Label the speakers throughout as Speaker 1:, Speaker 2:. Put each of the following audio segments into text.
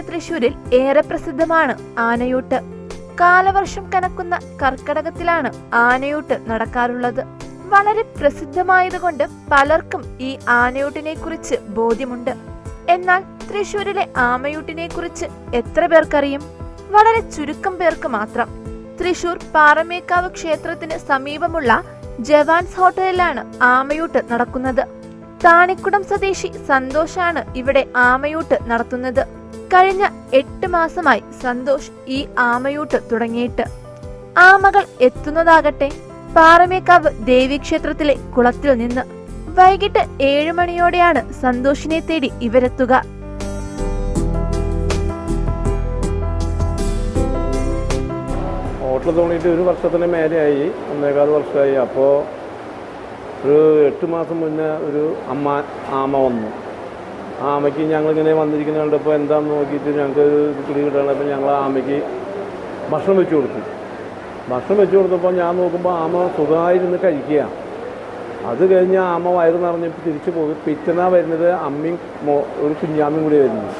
Speaker 1: തൃശൂരിൽ ഏറെ പ്രസിദ്ധമാണ് ആനയൂട്ട്. കാലവർഷം കനക്കുന്ന കർക്കടകത്തിലാണ് ആനയൂട്ട് നടക്കാറുള്ളത്. വളരെ പ്രസിദ്ധമായതുകൊണ്ട് പലർക്കും ഈ ആനയൂട്ടിനെ കുറിച്ച് ബോധ്യമുണ്ട്. എന്നാൽ തൃശൂരിലെ ആമയൂട്ടിനെ കുറിച്ച് എത്ര പേർക്കറിയും? വളരെ ചുരുക്കം പേർക്ക് മാത്രം. തൃശൂർ പാറമേക്കാവ് ക്ഷേത്രത്തിന് സമീപമുള്ള ജവാൻസ് ഹോട്ടലിലാണ് ആമയൂട്ട് നടക്കുന്നത്. താണിക്കുടം സ്വദേശി സന്തോഷാണ് ഇവിടെ ആമയൂട്ട് നടത്തുന്നത്. കഴിഞ്ഞ എട്ട് മാസമായി സന്തോഷ് ഈ ആമയൂട്ട് തുടങ്ങിയിട്ട്. ആമകൾ എത്തുന്നതാകട്ടെ. പാറമേക്കാവ് ദേവീക്ഷേത്രത്തിലെ കുളത്തിൽ നിന്ന് വൈകിട്ട് ഏഴു മണിയോടെയാണ് സന്തോഷിനെ തേടി ഇവരെത്തുക.
Speaker 2: ഹോട്ടൽ തോന്നിയിട്ട് ഒരു വർഷത്തിന് മേലെയായി ഒന്നേകാൽ വർഷമായി. അപ്പോൾ ഒരു എട്ട് മാസം മുന്നേ ഒരു അമ്മ ആമ വന്നു. ആമയ്ക്ക് ഞങ്ങളിങ്ങനെ വന്നിരിക്കുന്ന കണ്ടപ്പോൾ എന്താണെന്ന് നോക്കിയിട്ട് ഞങ്ങൾക്ക് പിടി കിട്ടണപ്പോൾ ഞങ്ങൾ ആമയ്ക്ക് ഭക്ഷണം വെച്ച് കൊടുത്തു. ഭക്ഷണം വെച്ച് കൊടുത്തപ്പോൾ ഞാൻ നോക്കുമ്പോൾ ആമ സുഖമായിരുന്ന് കഴിക്കുക. അത് കഴിഞ്ഞ് ആമ വയറ് നിറഞ്ഞപ്പോൾ തിരിച്ചു പോയി. പിറ്റന വരുന്നത് അമ്മയും ഒരു കുഞ്ഞാമ്മയും കൂടി വരുന്നു.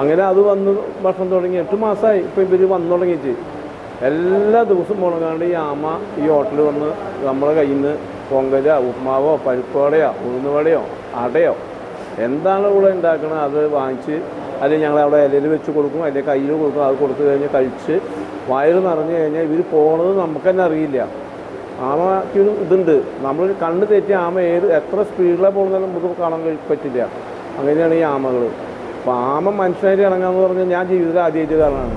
Speaker 2: അങ്ങനെ അത് വന്ന് ഭക്ഷണം തുടങ്ങി. എട്ട് മാസമായി ഇപ്പോൾ ഇവർ വന്നു തുടങ്ങിയിട്ട്. എല്ലാ ദിവസവും മുടങ്ങാണ്ട് ഈ ആമ ഈ ഹോട്ടലിൽ വന്ന് നമ്മുടെ കയ്യിൽ നിന്ന് പൊങ്കല ഉപ്മാവോ പരിപ്പുവടയോ ഉഴുന്നുവടയോ അടയോ എന്താണ് ഇവിടെ ഉണ്ടാക്കണത്? അത് വാങ്ങിച്ച് അല്ലെങ്കിൽ ഞങ്ങൾ അവിടെ ഇലയിൽ വെച്ച് കൊടുക്കും അല്ലെങ്കിൽ കയ്യിൽ കൊടുക്കും അത് കൊടുത്തു കഴിഞ്ഞ് കഴിച്ച് വയറ് നിറഞ്ഞു കഴിഞ്ഞാൽ ഇവർ പോണത് നമുക്ക് തന്നെ അറിയില്ല. ആമയ്ക്ക് ഒരു ഇതുണ്ട്. നമ്മൾ കണ്ണ് തെറ്റി ആമ ഏത് എത്ര സ്പീഡിലാണ് പോകുന്നതെന്ന് നമുക്ക് കാണാൻ പറ്റില്ല. അങ്ങനെയാണ് ഈ ആമകൾ അപ്പോൾ ആമ മനുഷ്യനായിട്ട് ഇറങ്ങാന്ന് പറഞ്ഞാൽ ഞാൻ ജീവിതത്തിൽ ആദ്യമായിട്ട് കാരണമാണ്.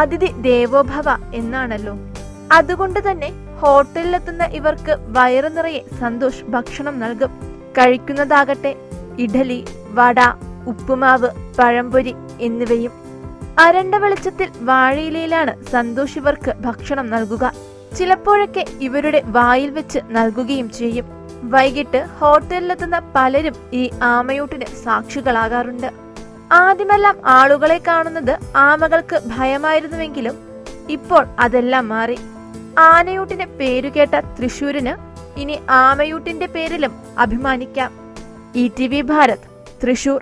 Speaker 1: അതിഥി ദേവോഭവ എന്നാണല്ലോ. അതുകൊണ്ട് തന്നെ ഹോട്ടലിലെത്തുന്ന ഇവർക്ക് വയറു നിറയെ സന്തോഷ് ഭക്ഷണം നൽകും. കഴിക്കുന്നതാകട്ടെ ഇഡലി വട ഉപ്പുമാവ് പഴംപൊരി എന്നിവയും. അരണ്ട വെളിച്ചത്തിൽ വാഴയിലയിലാണ് സന്തോഷ് ഇവർക്ക് ഭക്ഷണം നൽകുക. ചിലപ്പോഴൊക്കെ ഇവരുടെ വായിൽ വെച്ച് നൽകുകയും ചെയ്യും. വൈകിട്ട് ഹോട്ടലിലെത്തുന്ന പലരും ഈ ആമയൂട്ടിന് സാക്ഷികളാകാറുണ്ട്. ആദ്യമെല്ലാം ആളുകളെ കാണുന്നത് ആമകൾക്ക് ഭയമായിരുന്നുവെങ്കിലും ഇപ്പോൾ അതെല്ലാം മാറി. ആനയൂട്ടിന് പേരുകേട്ട തൃശൂരിന് ഇനി ആമയൂട്ടിന്റെ പേരിലും അഭിമാനിക്കാം. E T V Bharat Thrissur